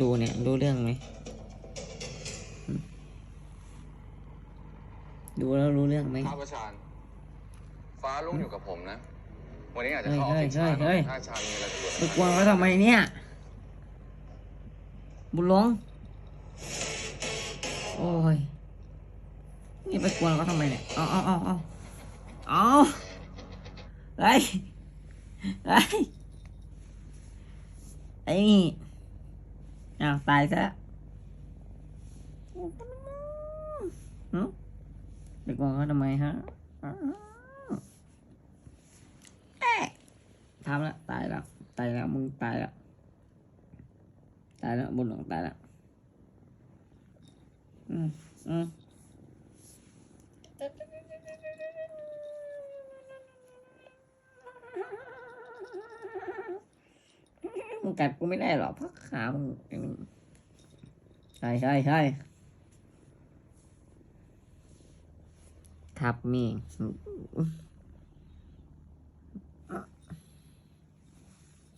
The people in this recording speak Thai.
ดูเนี่ยรู้เรื่องไหมหึดูแล้วรู้เรื่องไหมครับอาจารย์ฟ้าลุงอยู่กับผมนะ วันนี้อาจจะเฮ้ยเข้าออฟฟิศช้าหน่เฮ้อยยถ้าอาจารย์มีอะไรจะด่วนไปกวนเขาทำไมเนี่ย บุญหลง โอ้ย นี่ไปกวนเขาทำไมเนี่ย เอาเอาเอาเอาเอาเฮ้ยเฮ้ยไอ้นี่ อ้าวตายซะแล้วหึไปกวนเขาทำไมฮะอ้าวเอ๊ะทำแล้วตายแล้วตายแล้วมึงตายแล้วตายแล้วบุญหลงตายแล้วอืมอืม มึงกัดกูไม่ได้หรอกพักขามึงใช่ใช่ใช่ทับมี